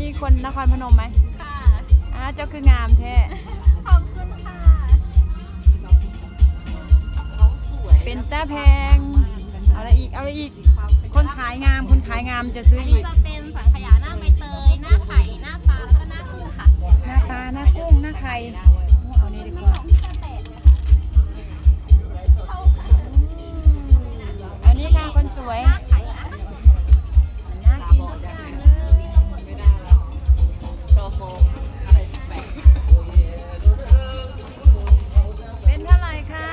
นี่คนนครพนมไหมค่ะอ่าเจ้าคืองามแท้ ขอบคุณค่ะ เป็นตาแพง เอาอะไรอีก เอาอะไรอีก คนขายงาม คนขายงามจะซื้ออันนี้ก จะเป็นสังขยาหน้าใบเตย หน้าไข่ หน้าปลา แล้วก็หน้ากุ้งค่ะหน้าปลา หน้ากุ้ง หน้าไข่เอานี่ดีกว่าขที่ก